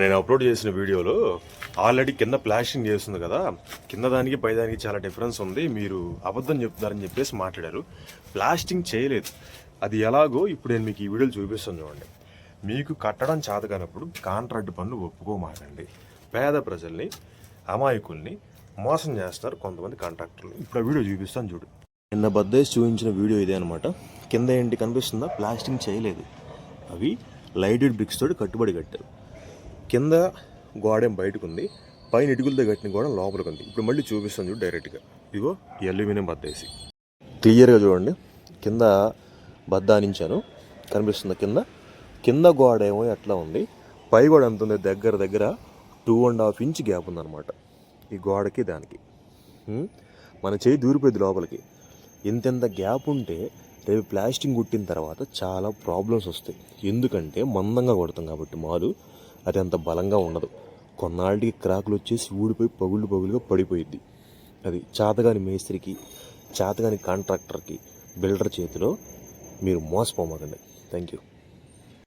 నేను అప్లోడ్ చేసిన వీడియోలో ఆల్రెడీ కింద ప్లాస్టింగ్ చేస్తుంది కదా. కింద దానికి పై దానికి చాలా డిఫరెన్స్ ఉంది. మీరు అబద్ధం చెప్తున్నారని చెప్పేసి మాట్లాడారు. ప్లాస్టింగ్ చేయలేదు. అది ఎలాగో ఇప్పుడు నేను మీకు ఈ వీడియోలు చూపిస్తాను చూడండి. మీకు కట్టడం చాతకనప్పుడు కాంట్రాక్ట్ పనులు ఒప్పుకోమాకండి. పేద ప్రజల్ని అమాయకుల్ని మోసం చేస్తారు కొంతమంది కాంట్రాక్టర్లు ఇప్పుడు ఆ వీడియో చూపిస్తాను చూడు. నిన్న బద్దేసి చూపించిన వీడియో ఇదే అనమాట కింద ఏంటి కనిపిస్తుందా? ప్లాస్టింగ్ చేయలేదు. అవి లైటెడ్ బ్రిక్స్ తోటి కట్టుబడి కట్టారు. కింద గోడేం బయటకు ఉంది పైన ఇటుకులతో కట్టిన గోడ లోపలికి ఉంది ఇప్పుడు మళ్ళీ చూపిస్తాను చూడు డైరెక్ట్గా. ఇదిగో ఈ అల్యూమినియం బద్దేసి క్లియర్గా చూడండి. కింద బద్దానించాను కనిపిస్తుంది కింద. కింద గోడ ఏమో ఎట్లా ఉంది? పై గోడ ఎంత ఉంది? దగ్గర దగ్గర two and half inch gap ఉందన్నమాట. ఈ గోడకి దానికి. మన చేయి దూరిపోయింది లోపలికి. ఇంతెంత గ్యాప్ ఉంటే రేపు ప్లాస్టింగ్ కుట్టిన తర్వాత చాలా ప్రాబ్లమ్స్ వస్తాయి. ఎందుకంటే మందంగా కొడతాం కాబట్టి మాలు. అది అంత బలంగా ఉండదు. కొన్నాళ్ళకి క్రాకులు వచ్చేసి ఊడిపోయి పగుళ్ళు పగులుగా పడిపోయిద్ది. అది చాతగాని మేస్త్రికి చాతగాని కాంట్రాక్టర్కి బిల్డర్ చేతిలో మీరు మోసపోమాకండి. Thank you